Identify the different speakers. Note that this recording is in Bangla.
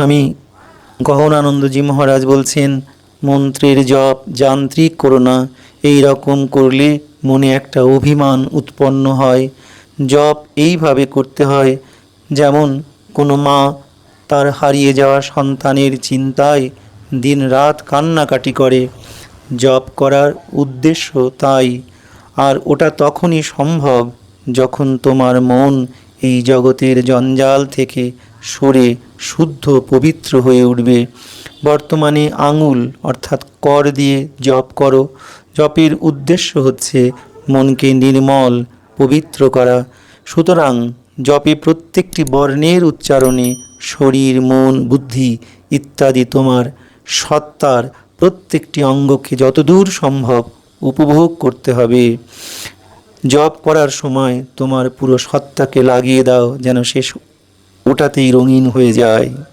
Speaker 1: স্বামী গহনানন্দজি মহারাজ বলছেন, মন্ত্রের জপ, যান্ত্রিক করো না এই রকম করলে মনে একটা অভিমান উৎপন্ন হয়। জপ এইভাবে করতে হয়, যেমন কোনো মা তার হারিয়ে যাওয়া সন্তানের চিন্তায় দিন দিনরাত কান্নাকাটি করে। জপ করার উদ্দেশ্য তাই, আর ওটা তখনই সম্ভব যখন তোমার মন এই জগতের জঞ্জাল থেকে সরে শুদ্ধ পবিত্র হয়ে উঠবে। বর্তমানে আঙুল, অর্থাৎ কর দিয়ে জপ করো। জপের উদ্দেশ্য হচ্ছে মনকে নির্মল, পবিত্র করা। সুতরাং জপে প্রত্যেকটি বর্ণের উচ্চারণে শরীর, মন, বুদ্ধি ইত্যাদি তোমার সত্তার প্রত্যেকটি অঙ্গকে যতদূর সম্ভব উপভোগ করতে হবে। জপ করার সময় তোমার পুরো সত্তাকে লাগিয়ে দাও, যেন সে ওটাতেই রঙিন হয়ে যায়।